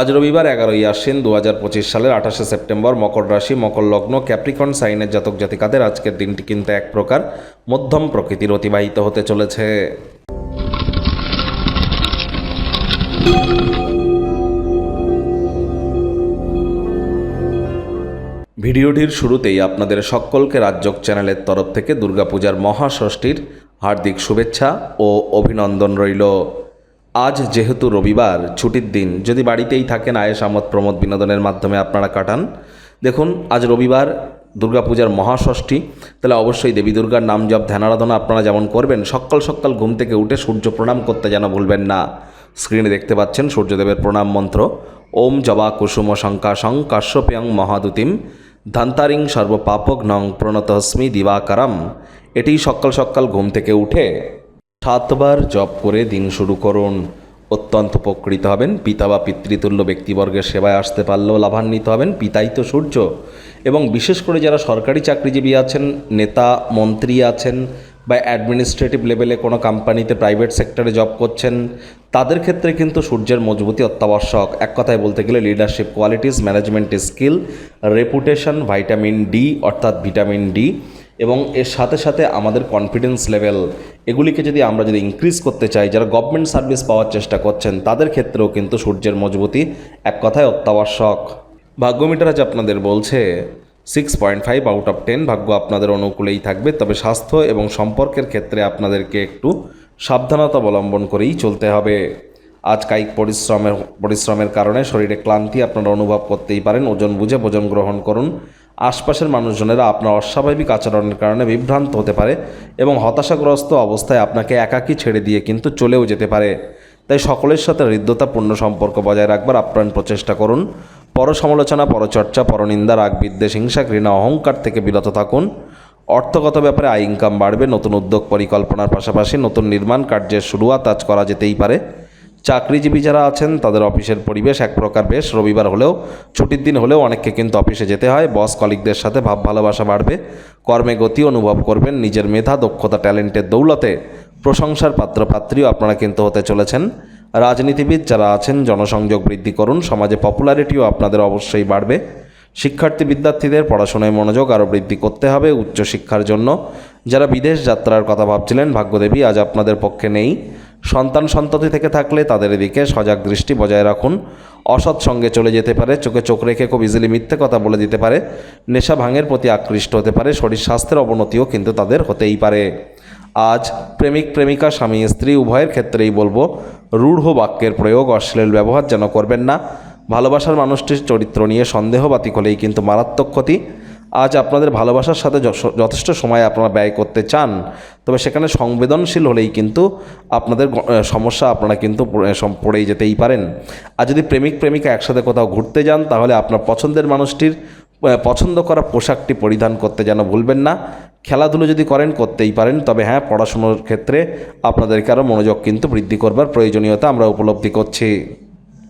আজ রবিবার এগারোই আশ্বিন দু হাজার পঁচিশ সালের আঠাশে সেপ্টেম্বর মকর রাশি, মকর লগ্ন, ক্যাপ্রিকন সাইনের জাতক জাতিকাদের আজকের দিনটি কিন্তু এক প্রকার মধ্যম প্রকৃতির অতিবাহিত হতে চলেছে। ভিডিওটির শুরুতেই আপনাদের সকলকে রাজ্যক চ্যানেলের তরফ থেকে দুর্গাপূজার মহাষষ্ঠীর হার্দিক শুভেচ্ছা ও অভিনন্দন রইল। আজ যেহেতু রবিবার, ছুটির দিন, যদি বাড়িতেই থাকেন আয়েস আমোদ প্রমোদ বিনোদনের মাধ্যমে আপনারা কাটান। দেখুন, আজ রবিবার, দুর্গাপূজার মহাষষ্ঠী, তাহলে অবশ্যই দেবী দুর্গার নাম জপ ধ্যানারাধনা আপনারা যেমন করবেন, সকাল সকাল ঘুম থেকে উঠে সূর্য প্রণাম করতে যেন ভুলবেন না। স্ক্রিনে দেখতে পাচ্ছেন সূর্যদেবের প্রণাম মন্ত্র, ওম জবা কুসুম শঙ্কাশং কাশ্যপ্যাং মহাদুতিম, ধান্তারিং সর্বপাপক নং প্রণতস্মি দিবাকারম। এটি সকাল সকাল ঘুম থেকে উঠে সাতবার জপ করে দিন শুরু করুন। অত্যন্ত উপকৃত হবেন। পিতা বা পিতৃতুল্য ব্যক্তিবর্গের সেবায় আসতে পারলেও লাভান্বিত হবেন। পিতাই তো সূর্য। এবং বিশেষ করে যারা সরকারি চাকরিজীবী আছেন, নেতা, মন্ত্রী আছেন বা অ্যাডমিনিস্ট্রেটিভ লেভেলে কোনো কোম্পানিতে প্রাইভেট সেক্টরে জব করছেন, তাদের ক্ষেত্রে কিন্তু সূর্যের মজবুতি অত্যাবশ্যক। এক কথায় বলতে গেলে leadership qualities management skill reputation vitamin D অর্থাৎ ভিটামিন ডি এবং এর সাথে সাথে আমাদের কনফিডেন্স লেভেল এগুলিকে যদি আমরা যদি ইনক্রিজ করতে চাই, যারা গভর্নমেন্ট সার্ভিস পাওয়ার চেষ্টা করছেন, তাদের ক্ষেত্রেও কিন্তু সূর্যের মজবুতি এক কথায় অত্যাবশ্যক। ভাগ্যমিটার আজ আপনাদের বলছে six point five out of ten ভাগ্য আপনাদের অনুকূলেই থাকবে, তবে স্বাস্থ্য এবং সম্পর্কের ক্ষেত্রে আপনাদেরকে একটু সাবধানতা অবলম্বন করেই চলতে হবে। আজ কায়িক পরিশ্রমের পরিশ্রমের কারণে শরীরে ক্লান্তি আপনারা অনুভব করতেই পারেন, ওজন বুঝে ভোজন গ্রহণ করুন। আশপাশের মানুষজনেরা আপনার অস্বাভাবিক আচরণের কারণে বিভ্রান্ত হতে পারে এবং হতাশাগ্রস্ত অবস্থায় আপনাকে একাকী ছেড়ে দিয়ে কিন্তু চলেও যেতে পারে। তাই সকলের সাথে হৃদ্যতাপূর্ণ সম্পর্ক বজায় রাখবার আপ্রাণ প্রচেষ্টা করুন। পর সমালোচনা পরচর্চা, পরনিন্দা রাগ বিদ্বেষ হিংসা, ঘৃণা, অহংকার থেকে বিরত থাকুন। অর্থগত ব্যাপারে আয় ইনকাম বাড়বে, নতুন উদ্যোগ, পরিকল্পনার পাশাপাশি নতুন নির্মাণ কার্যের শুরুয়াত আজ করা যেতেই পারে। চাকরিজীবী যারা আছেন, তাদের অফিসের পরিবেশ এক প্রকার বেশ। রবিবার হলেও, ছুটির দিন হলেও অনেককে কিন্তু অফিসে যেতে হয়। বস কলিকদের সাথে ভাব ভালোবাসা বাড়বে। কর্মে গতি অনুভব করবেন নিজের মেধা, দক্ষতা, ট্যালেন্টের দৌলতে। প্রশংসার পাত্রপাত্রীও আপনারা কিন্তু হতে চলেছেন। রাজনীতিবিদ যারা আছেন, জনসংযোগ বৃদ্ধি করুন। সমাজে পপুলারিটিও আপনাদের অবশ্যই বাড়বে। শিক্ষার্থী বিদ্যার্থীদের পড়াশোনায় মনোযোগ আরও বৃদ্ধি করতে হবে উচ্চশিক্ষার জন্য। যারা বিদেশ যাত্রার কথা ভাবছিলেন, ভাগ্যদেবী আজ আপনাদের পক্ষে নেই। সন্তান সন্ততি থেকে থাকলে তাদের এদিকে সজাগ দৃষ্টি বজায় রাখুন। অসৎ সঙ্গে চলে যেতে পারে, চোখে চোখ রেখে খুব ইজিলি মিথ্যে কথা বলে দিতে পারে। নেশা ভাঙের প্রতি আকৃষ্ট হতে পারে, শরীর স্বাস্থ্যের অবনতিও কিন্তু তাদের হতেই পারে। আজ প্রেমিক, প্রেমিকা, স্বামী, স্ত্রী উভয়ের ক্ষেত্রেই বলব, রূঢ় বাক্যের প্রয়োগ, অশ্লীল ব্যবহার যেন করবেন না। ভালোবাসার মানুষটির চরিত্র নিয়ে সন্দেহবাতিক হলেই কিন্তু মারাত্মক ক্ষতি। আজ আপনাদের ভালোবাসার সাথে যথেষ্ট সময় আপনারা ব্যয় করতে চান, তবে সেখানে সংবেদনশীল হলেই কিন্তু আপনাদের সমস্যা আপনারা কিন্তু পড়েই যেতেই পারেন। আর যদি প্রেমিক, প্রেমিকা একসাথে কোথাও ঘুরতে যান, তাহলে আপনার পছন্দের মানুষটির পছন্দ করা পোশাকটি পরিধান করতে যেন ভুলবেন না। খেলাধুলো যদি করেন, করতেই পারেন, তবে হ্যাঁ পড়াশুনোর ক্ষেত্রে আপনাদেরকে আরও মনোযোগ কিন্তু বৃদ্ধি করবার প্রয়োজনীয়তা আমরা উপলব্ধি করছি।